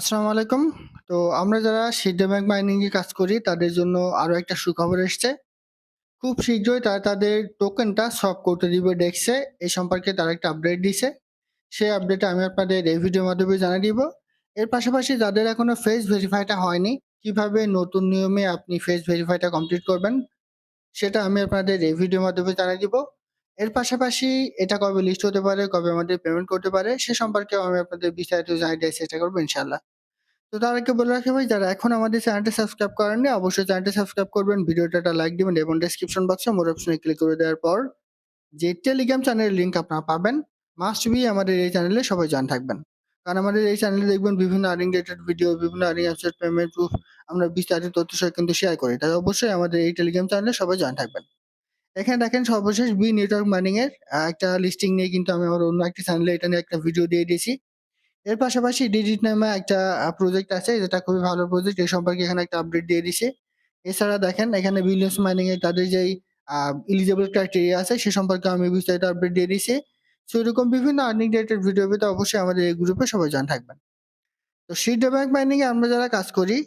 আসসালামু আলাইকুম। তো আমরা যারা সিডা ব্যাংক মাইনিং এ কাজ করি তাদের জন্য আরও একটা সুখবর এসছে। খুব শীঘ্রই তারা তাদের টোকেনটা সব করতে দিবে ডেক্সে। এই সম্পর্কে তারা একটা আপডেট দিছে। সেই আপডেটটা আমি আপনাদের এই ভিডিওর মাধ্যমে জানিয়ে দিব। এর পাশাপাশি যাদের এখনও ফেস ভেরিফাইটা হয়নি, কীভাবে নতুন নিয়মে আপনি ফেস ভেরিফাইটা কমপ্লিট করবেন, সেটা আমি আপনাদের এই ভিডিওর মাধ্যমে জানিয়ে দিব। এর পাশাপাশি এটা কবে লিস্ট হতে পারে, কবে আমাদের পেমেন্ট করতে পারে, সে সম্পর্কেও আমি আপনাদের বিস্তারিত জানিয়ে দেওয়ার চেষ্টা করব ইনশাআল্লাহ। তো আগে বলে রাখি ভাই, যারা এখন আমাদের চ্যানেলটা সাবস্ক্রাইব করেননি, অবশ্যই চ্যানেলটা সাবস্ক্রাইব করবেন ভিডিওটা একটা লাইক দিবেন এবং ডেসক্রিপশন বক্সে মোর অপশনে ক্লিক করে দেওয়ার পর যে টেলিগ্রাম চ্যানেলের লিঙ্ক আপনারা পাবেন মাস্ট বি আমাদের এই চ্যানেলে সবাই জান থাকবেন। কারণ আমাদের এই চ্যানেলে দেখবেন বিভিন্ন আর্নিং রিলেটেড ভিডিও বিভিন্ন আর্নিং অ্যাপসেট পেমেন্ট প্রুফ আমরা বিস্তারিত তথ্য সহ কিন্তু শেয়ার করি। তাই অবশ্যই আমাদের এই টেলিগ্রাম চ্যানেলে সবাই জান থাকবেন। এখানে দেখেন সর্বশেষ বি নেটওয়ার্ক মাইনিং এর একটা লিস্টিং নিয়ে কিন্তু আমি আমার অন্য একটা চ্যানেলে এটা নিয়ে একটা ভিডিও দিয়ে দিয়েছি। এর পাশাপাশি ডিজিট নামে একটা প্রজেক্ট আছে, যেটা খুবই ভালো প্রজেক্ট এই সম্পর্কে এখানে একটা আপডেট দিয়ে দিছে। এছাড়া দেখেন, এখানে বিলিয়ন্স মাইনিং এর তাদের যেই ইলিজিবল ক্রাইটেরিয়া আছে, সে সম্পর্কে আমি বিস্তারিত আপডেট দিয়ে দিছি। সো এরকম বিভিন্ন আর্নিং রিলেটেড ভিডিও পেতে অবশ্যই আমাদের এই গ্রুপে সবাই জান থাকবেন। তো সিড ব্যাংক মাইনিং এ আমরা যারা কাজ করি,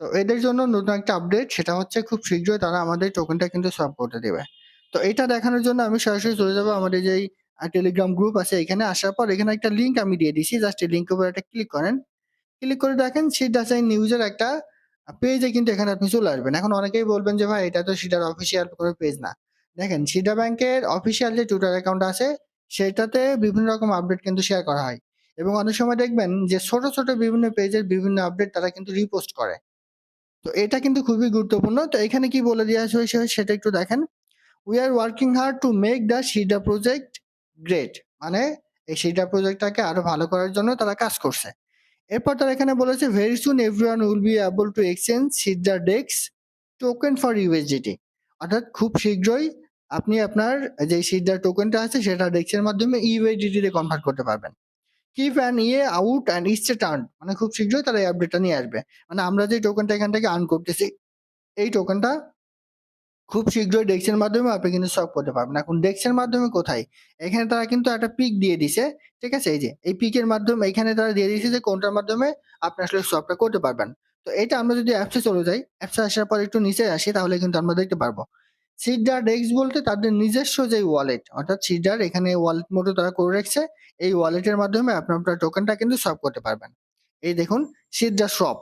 তো এদের জন্য নতুন একটা আপডেট সেটা হচ্ছে খুব শীঘ্রই তারা আমাদের টোকেনটা কিন্তু সলভ করতে দেবে। তো, এটা দেখানোর জন্য আমি সরাসরি চলে যাব আমাদের যেই টেলিগ্রাম গ্রুপ আছে, এখানে আসার পর এখানে একটা লিঙ্ক আমি দিয়ে দিছি। জাস্ট এই লিঙ্কের উপর একটা ক্লিক করেন। ক্লিক করে দেখেন সিট ডাসাইন নিউজের একটা পেজে কিন্তু এখানে আপনি চলে আসবেন। এখন অনেকেই বলবেন যে, ভাই, এটা তো সিটার অফিসিয়াল কোনো পেজ না। দেখেন সিডা ব্যাংকের অফিসিয়াল যে টুইটার অ্যাকাউন্ট আছে, সেটাতে বিভিন্ন রকম আপডেট কিন্তু শেয়ার করা হয়। এবং অনেক সময় দেখবেন যে, ছোট ছোট বিভিন্ন পেজের বিভিন্ন আপডেট তারা কিন্তু রিপোস্ট করে। তো এটা কিন্তু খুবই গুরুত্বপূর্ণ। তো এখানে কি বলে দেওয়া হয়েছে, সেটা একটু দেখেন। We are working hard to make the Sidra project great মানে এই সিডা প্রজেক্টটাকে আরও ভালো করার জন্য তারা কাজ করছে। এরপর তারা এখানে বলেছে very soon everyone will be able to exchange Sidra dex token for USDT অর্থাৎ খুব শীঘ্রই আপনি আপনার যে সিডা টোকেনটা আছে, সেটা ডেক্সের মাধ্যমে ইউএসডিটি তে কনভার্ট করতে পারবেন। Keep an eye out and stay turn মানে খুব শীঘ্রই তারা এই আপডেটটা নিয়ে আসবে। মানে আমরা যে টোকেনটা এখান থেকে আর্ন করতেছি, এই টোকেনটা খুব শীঘ্রই ডেক্সের মাধ্যমে আপনি কিন্তু সলভ করতে পারবেন। এখন ডেক্সের মাধ্যমে কোথায়? এখানে তারা কিন্তু একটা পিক দিয়ে দিছে, ঠিক আছে? এই যে, এই পিকের মাধ্যমে এখানে তারা দিয়ে দিয়েছে যে কোনটার মাধ্যমে আপনি আসলে সলভটা করতে পারবেন। তো এটা আমরা যদি অ্যাপসে চলে যাই অ্যাপসে আসার পর একটু নিচে আসি, তাহলে কিন্তু আমরা দেখতে পারব। সিডার ডেক্স বলতে তাদের নিজস্ব যে ওয়ালেট অর্থাৎ সিডার এখানে ওয়ালেট মতো তারা করে রেখেছে, এই ওয়ালেটের মাধ্যমে আপনি আপনার টোকেনটা কিন্তু সলভ করতে পারবেন। এই দেখুন সিডার শপ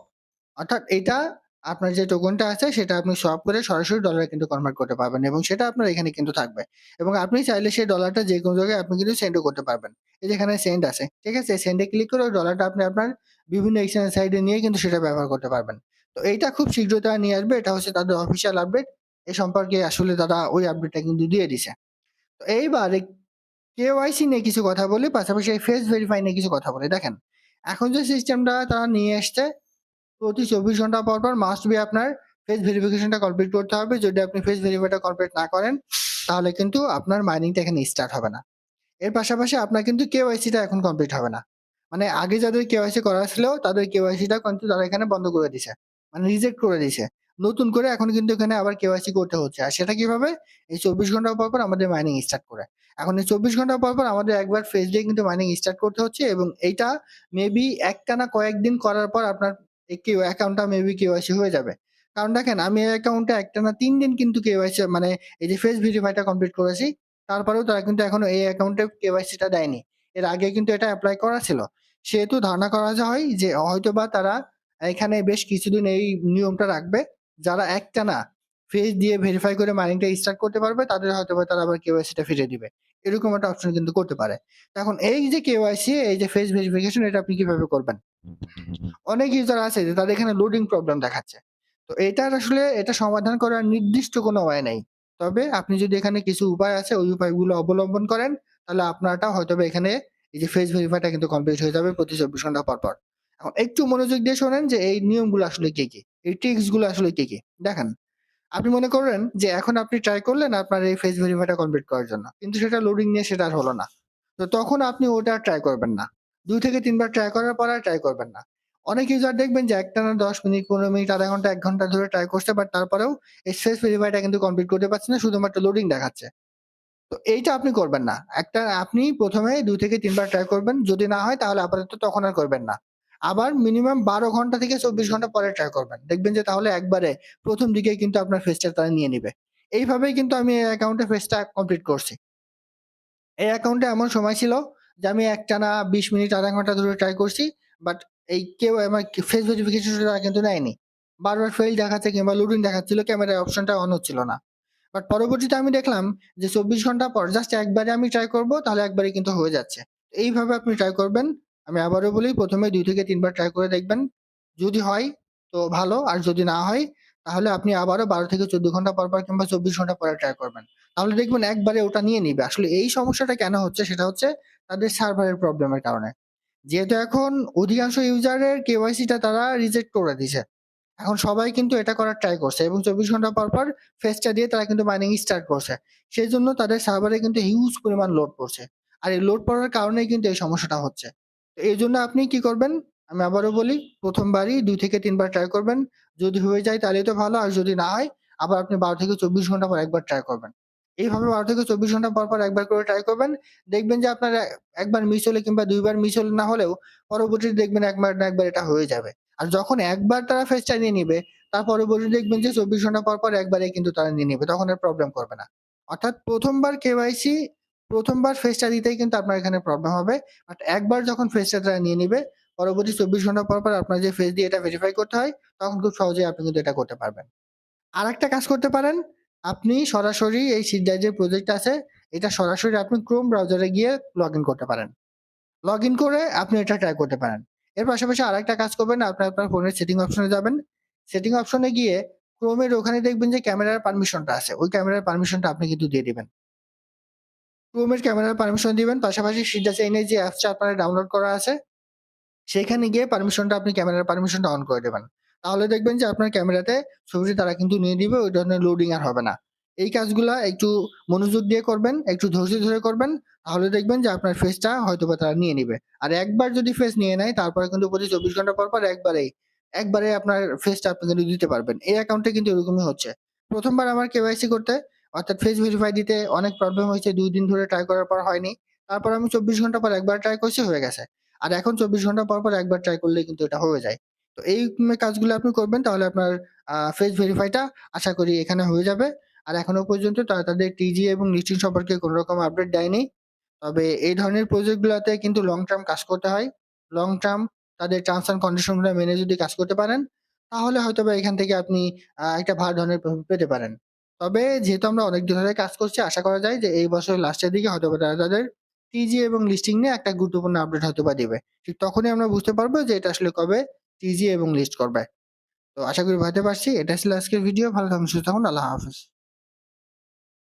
অর্থাৎ এটা আপনার যে টোকনটা আছে, সেটা আপনি সোয়াপ করে সরাসরি ডলারে কিন্তু কনভার্ট করতে পারবেন এবং সেটা আপনার এখানে কিন্তু থাকবে। এবং আপনি চাইলে সেই ডলারটা যে কোনো জায়গায় আপনি কিন্তু সেন্ডও করতে পারবেন। এই যেখানে সেন্ড আছে, ঠিক আছে? সেন্ডে ক্লিক করে ওই ডলারটা আপনি আপনার বিভিন্ন এক্সচেঞ্জ সাইডে নিয়ে কিন্তু সেটা ব্যবহার করতে পারবেন। তো এইটা খুব শীঘ্রই তারা নিয়ে আসবে, এটা হচ্ছে তাদের অফিসিয়াল আপডেট এ সম্পর্কে আসলে তারা ওই আপডেটটা কিন্তু দিয়ে দিছে। তো এইবার কেওয়াইসি নিয়ে কিছু কথা বলি, পাশাপাশি ফেস ভেরিফাই নিয়ে কিছু কথা বলি। দেখেন, এখন যে সিস্টেমটা তারা নিয়ে এসছে প্রতি চব্বিশ ঘণ্টা পর পর মাস্ট বি আপনার ফেস ভেরিফিকেশনটা কমপ্লিট করতে হবে। যদি আপনি ফেস ভেরিফাইটা কমপ্লিট না করেন, তাহলে কিন্তু আপনার মাইনিংটা এখানে স্টার্ট হবে না। এর পাশাপাশি আপনার কিন্তু কেওয়াইসিটা এখন কমপ্লিট হবে না। মানে আগে যাদের কেওয়াইসি করা ছিল, তাদের কেওয়াইসিটা কিন্তু তারা এখানে বন্ধ করে দিছে। মানে রিজেক্ট করে দিছে। নতুন করে এখন কিন্তু এখানে আবার কেওয়াইসি করতে হচ্ছে। আর সেটা কীভাবে? এই চব্বিশ ঘণ্টা পর পর আমাদের মাইনিং স্টার্ট করে। এখন এই চব্বিশ ঘণ্টা পর পর আমাদের একবার ফেস দিয়ে কিন্তু মাইনিং স্টার্ট করতে হচ্ছে এবং এইটা মেবি একটানা কয়েকদিন করার পর আপনার এই কেউ অ্যাকাউন্টটা মেবি কেওয়াইসি হয়ে যাবে। কারণ দেখেন, আমি এই অ্যাকাউন্টে একটা না তিন দিন কিন্তু কেওয়াইসি মানে এই যে ফেস ভেরিফাইটা কমপ্লিট করেছি, তারপরেও তারা কিন্তু এখনও এই অ্যাকাউন্টে কেওয়াইসিটা দেয়নি। এর আগে কিন্তু এটা অ্যাপ্লাই করা ছিল। সেহেতু ধারণা করা যায় যে হয়তো বা তারা এখানে বেশ কিছুদিন এই নিয়মটা রাখবে। যারা একটানা ফেস দিয়ে ভেরিফাই করে মাইনিংটা স্টার্ট করতে পারবে, তাদের হয়তো বা তারা আবার কেওয়াইসিটা ফিরে দিবে। এরকম একটা অপশন কিন্তু করতে পারে। এখন এই যে কেওয়াইসি এই যে ফেস ভেরিফিকেশন এটা আপনি কীভাবে করবেন? অনেক ইউজার আছে যে তাদের এখানে লোডিং প্রবলেম দেখাচ্ছে। তো এটার আসলে এটা সমাধান করার নির্দিষ্ট কোনো ওয়ে নেই। তবে আপনি যদি এখানে কিছু উপায় আছে, ওই উপায়গুলো অবলম্বন করেন, তাহলে আপনারটা হয়তো এখানে এই যে ফেস ভেরিফাইটা কিন্তু কমপ্লিট হয়ে যাবে প্রতি চব্বিশ ঘণ্টা পর পর। এখন একটু মনোযোগ দিয়ে শোনেন যে এই নিয়মগুলো আসলে কি কি? এই ট্রিক্সগুলো আসলে কি কি? দেখেন আপনি মনে করেন যে এখন আপনি ট্রাই করলেন আপনার এই ফেস ভেরিফাইটা কমপ্লিট করার জন্য, কিন্তু সেটা লোডিং নিয়ে সেটা আর হলো না। তো তখন আপনি ওটা ট্রাই করবেন না। দুই থেকে তিনবার ট্রাই করার পর আর ট্রাই করবেন না। অনেক ইউজার দেখবেন যে একটা না দশ মিনিট, পনেরো মিনিট, আধা ঘণ্টা, এক ঘণ্টা ধরে ট্রাই করছে বাট তারপরেও এই ফেস ভেরিফাইটা কিন্তু কমপ্লিট করতে পারছে না, শুধুমাত্র লোডিং দেখাচ্ছে। তো এইটা আপনি করবেন না। একটা আপনি প্রথমে দুই থেকে তিনবার ট্রাই করবেন, যদি না হয় তাহলে আপাতত তখন আর করবেন না। আবার মিনিমাম ১২ ঘণ্টা থেকে ২৪ ঘণ্টা পরে ট্রাই করবেন। দেখবেন যে তাহলে একবারে প্রথম দিকেই কিন্তু আপনার ফেসটা তারা নিয়ে নিবে। এইভাবেই কিন্তু আমি এই অ্যাকাউন্টে ফেসটা কমপ্লিট করছি। এই অ্যাকাউন্টে এমন সময় ছিল যে আমি একটানা ২০ মিনিট, আধা ঘণ্টা ধরে ট্রাই করছি। বাট এই কেউ আমার ফেস ভেরিফিকেশন তারা কিন্তু নেয়নি। বারবার ফেল দেখাচ্ছে কিংবা লোডিং দেখাচ্ছিল ক্যামেরার অপশনটা অন হচ্ছিল না। বাট পরবর্তীতে আমি দেখলাম যে ২৪ ঘণ্টা পর জাস্ট একবারে আমি ট্রাই করব, তাহলে একবারেই কিন্তু হয়ে যাচ্ছে। এইভাবে আপনি ট্রাই করবেন। আমি আবারও বলি প্রথমে দুই থেকে তিনবার ট্রাই করে দেখবেন। যদি হয় তো ভালো আর যদি না হয় তাহলে আপনি আবারও ১২ থেকে ১৪ ঘণ্টা পর, পর কিংবা ২৪ ঘণ্টা পরে ট্রাই করবেন। তাহলে দেখবেন একবারে ওটা নিয়ে নিবে। আসলে এই সমস্যাটা কেন হচ্ছে সেটা হচ্ছে তাদের সার্ভারের প্রবলেমের কারণে। যেহেতু এখন অধিকাংশ ইউজারের কেওয়াইসিটা তারা রিজেক্ট করে দিছে। এখন সবাই কিন্তু এটা করার ট্রাই করছে এবং ২৪ ঘণ্টা পর, পর ফেজটা দিয়ে তারা কিন্তু মাইনিং স্টার্ট করছে। সেই জন্য তাদের সার্ভারে কিন্তু হিউজ পরিমাণ লোড পড়ছে। আর এই লোড পড়ার কারণেই কিন্তু এই সমস্যাটা হচ্ছে। তো জন্য আপনি কি করবেন? আমি আবারও বলি প্রথমবারই দুই থেকে তিনবার ট্রাই করবেন। যদি হয়ে যায় তাহলে তো ভালো। আর যদি না হয় আবার আপনি ১২ থেকে ২৪ ঘণ্টা পর একবার ট্রাই করবেন। এইভাবে ১২ থেকে ২৪ ঘণ্টা পর, পর একবার করে ট্রাই করবেন। দেখবেন যে আপনার একবার মিস হলে কিংবা ২ বার মিস হলে না হলেও পরবর্তীতে দেখবেন একবার না একবার এটা হয়ে যাবে। আর যখন একবার তারা ফেজটা নিয়ে নিবে তার পরবর্তী দেখবেন যে ২৪ ঘণ্টা পর, পর একবারে কিন্তু তারা নিয়ে নিবে। তখন আর প্রবলেম করবে না। অর্থাৎ ১ম বার কেওয়াইসি ১ম বার ফেজটা দিতেই কিন্তু আপনার এখানে প্রবলেম হবে। বাট একবার যখন ফেজটা তারা নিয়ে নিবে পরবর্তী ২৪ ঘণ্টা পর, পর আপনার যে ফেজ দিয়ে এটা ভেরিফাই করতে হয় তখন খুব সহজেই আপনি কিন্তু এটা করতে পারবেন। আরেকটা কাজ করতে পারেন। আপনি সরাসরি এই সিডাই যে প্রজেক্ট আছে এটা সরাসরি আপনি ক্রোম ব্রাউজারে গিয়ে লগইন করতে পারেন। লগইন করে আপনি এটা ট্রাই করতে পারেন। এর পাশাপাশি আরেকটা কাজ করবেন আপনি আপনার ফোনের সেটিং অপশনে যাবেন। সেটিং অপশনে গিয়ে ক্রোমের ওখানে দেখবেন যে ক্যামেরার পারমিশনটা আছে। ওই ক্যামেরার পারমিশনটা আপনি কিন্তু দিয়ে দিবেন। এর ক্যামেরার পারমিশন দিবেন। পাশাপাশি সিডা চেইনের যে অ্যাপসটা আপনার ডাউনলোড করা আছে সেখানে গিয়ে পারমিশনটা আপনি ক্যামেরার পারমিশনটা অন করে দেবেন তাহলে দেখবেন যে আপনার ক্যামেরাতে ছবিটি তারা কিন্তু নিয়ে নিবে। ওই ধরনের লোডিং আর হবে না। এই কাজগুলা একটু মনোযোগ দিয়ে করবেন, একটু ধৈর্য ধরে করবেন। তাহলে দেখবেন যে আপনার ফেসটা হয়তো বা তারা নিয়ে নিবে। আর একবার যদি ফেস নিয়ে নেয় তারপরে কিন্তু প্রতি ২৪ ঘণ্টা পর, পর একবারেই, একবারে আপনার ফেসটা আপনি কিন্তু দিতে পারবেন। এই অ্যাকাউন্টে কিন্তু এরকমই হচ্ছে। ১ম বার আমার কেওয়াইসি করতে অর্থাৎ ফেজ ভেরিফাই দিতে অনেক প্রবলেম হয়েছে। দুই দিন ধরে ট্রাই করার পর হয়নি। তারপর আমি ২৪ ঘণ্টা পর একবার ট্রাই করছি হয়ে গেছে। আর এখন ২৪ ঘণ্টা পর, পর একবার ট্রাই করলেই কিন্তু এটা হয়ে যায়। তো এই কাজগুলো আপনি করবেন তাহলে আপনার ফেজ ভেরিফাইটা আশা করি এখানে হয়ে যাবে। আর এখনও পর্যন্ত তারা তাদের টিজি এবং লিস্টিং সম্পর্কে কোন রকম আপডেট দেয়নি। তবে এই ধরনের প্রজেক্ট গুলাতে কিন্তু লং টার্ম কাজ করতে হয়। লং টার্ম তাদের টার্মস অ্যান্ড কন্ডিশনগুলো মেনে যদি কাজ করতে পারেন তাহলে হয়তোবা এখান থেকে আপনি একটা ভালো ধরনের পেতে পারেন। তবে যেহেতু আমরা অনেক ধরে কাজ করছি আশা করা যায় যে এই বছর লাস্টের দিকে হয়তো তারা তাদের টিজি এবং লিস্টিং নিয়ে একটা গুরুত্বপূর্ণ আপডেট হয়তো বা দিবে। ঠিক তখনই আমরা বুঝতে পারব যে এটা আসলে কবে টিজি এবং লিস্ট করবে। তো আশা করি ভাবতে পারছি। এটা ছিল আজকের ভিডিও। ভালো থাকুন, সুস্থ থাকুন। আল্লাহ হাফেজ।